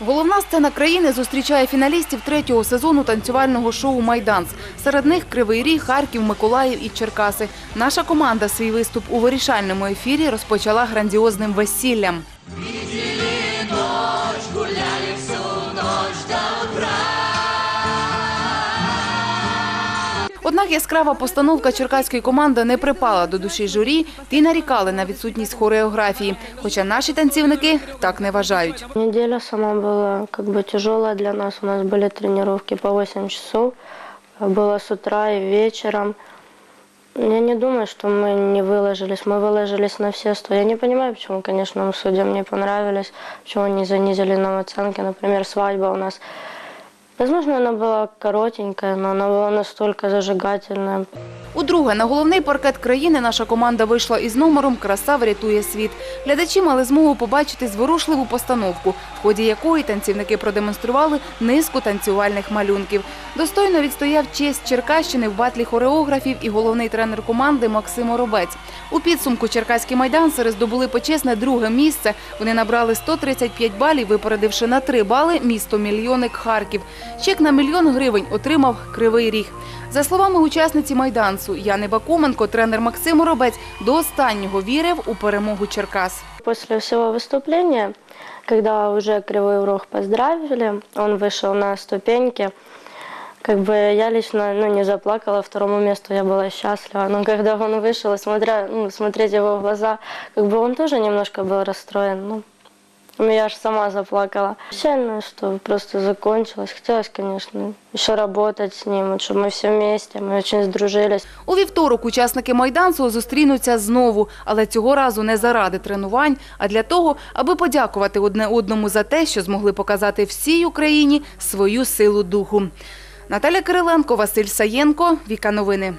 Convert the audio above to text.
Головна сцена країни зустрічає фіналістів третього сезону танцювального шоу Майданс. Серед них Кривий Ріг, Харків, Миколаїв і Черкаси. Наша команда свій виступ у вирішальному ефірі розпочала грандіозним весіллям. Однак яскрава постановка черкаської команди не припала до душі журі і нарікали на відсутність хореографії. Хоча наші танцівники так не вважають. Неделя сама была как бы тяжелая для нас. У нас были тренировки по 8 часов. Было с утра и вечером. Я не думаю, что мы не выложились. Мы выложились на все сто. Я не понимаю, почему, конечно, нам судьям не понравились, почему они занизили нам оценки. Например, свадьба у нас. Возможно, она была коротенькая, но она была настолько зажигательная. Удруге на головний паркет країни наша команда вийшла із номером Краса врятує світ. Глядачі мали змогу побачити зворушливу постановку, в ході якої танцівники продемонстрували низку танцювальних малюнків. Достойно відстояв честь Черкащини в батлі хореографів і головний тренер команди Максим Оробець. У підсумку черкаські майдансери здобули почесне друге місце. Вони набрали 135 балів, випередивши на 3 бали місто мільйоник Харків. Чек на мільйон гривень отримав Кривий Ріг. За словами учасниці майдансу Яни Бакуменко, тренер Максим Оробець до останнього вірив у перемогу Черкас. После всего выступления, когда уже Кривой Рог поздравили, он вышел на ступеньки, как бы я лично ну, не заплакала второму месту, я была счастлива. Но когда он вышел, и смотря, ну, смотреть его в глаза, как бы он тоже немножко был расстроен. Ну, я аж сама заплакала. Печально, что просто закончилось. Хотелось, конечно, еще работать с ним, вот, чтобы мы все вместе, мы очень сдружились. У вівторок учасники майдансу зустрінуться знову, але цього разу не заради тренувань, а для того, аби подякувати одне одному за те, що змогли показати всій Україні свою силу духу. Наталя Кириленко, Василь Саєнко, Віка Новини.